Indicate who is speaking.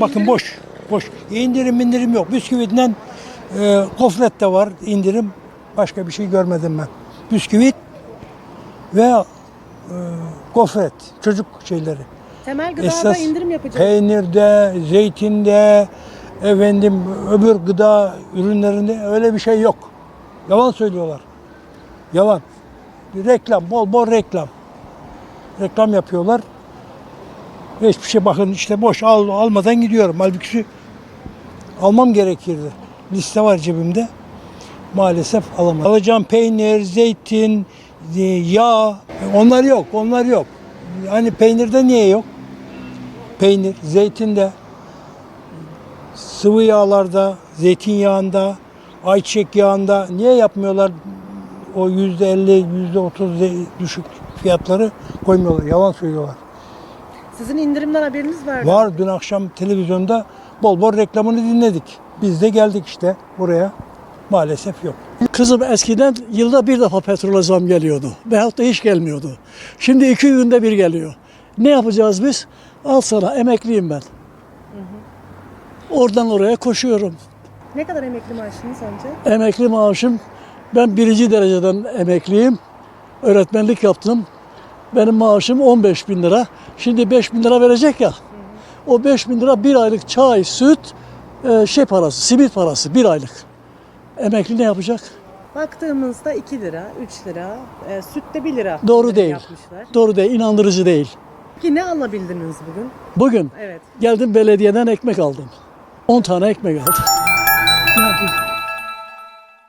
Speaker 1: Bakın boş. Boş. İndirim indirim yok. Bisküvitten e, gofret de var indirim. Başka bir şey görmedim ben. Bisküvit ve e, gofret. Çocuk şeyleri.
Speaker 2: Temel gıdada
Speaker 1: Esas
Speaker 2: indirim yapacağız.
Speaker 1: peynirde, zeytinde, efendim öbür gıda ürünlerinde öyle bir şey yok. Yalan söylüyorlar. Yalan. Reklam, bol bol reklam. Reklam yapıyorlar. Hiçbir şey bakın işte boş al, almadan gidiyorum. Halbuki almam gerekirdi. Liste var cebimde. Maalesef alamadım. Alacağım peynir, zeytin, e, yağ. Onlar yok, onlar yok. Hani peynirde niye yok? Peynir, zeytinde, sıvı yağlarda, zeytinyağında, ayçiçek yağında niye yapmıyorlar o yüzde elli, yüzde otuz düşük fiyatları koymuyorlar. Yalan söylüyorlar.
Speaker 2: Sizin indirimden haberiniz var mı?
Speaker 1: Var dün akşam televizyonda bol bol reklamını dinledik. Biz de geldik işte buraya. Maalesef yok.
Speaker 3: Kızım eskiden yılda bir defa petrola zam geliyordu. Veyahut da hiç gelmiyordu. Şimdi iki günde bir geliyor. Ne yapacağız biz? Al sana emekliyim ben. Oradan oraya koşuyorum.
Speaker 2: Ne kadar emekli maaşınız amca?
Speaker 3: Emekli maaşım, ben birinci dereceden emekliyim. Öğretmenlik yaptım. Benim maaşım 15 bin lira. Şimdi 5 bin lira verecek ya. O 5 bin lira bir aylık çay, süt, e, şey parası, simit parası bir aylık. Emekli ne yapacak?
Speaker 2: Baktığımızda 2 lira, 3 lira, e, sütte 1 lira.
Speaker 3: Doğru değil.
Speaker 2: Yapmışlar.
Speaker 3: Doğru değil, inandırıcı değil.
Speaker 2: Peki ne alabildiniz bugün?
Speaker 3: Bugün
Speaker 2: Evet.
Speaker 3: geldim belediyeden ekmek aldım. 10 tane ekmek aldım.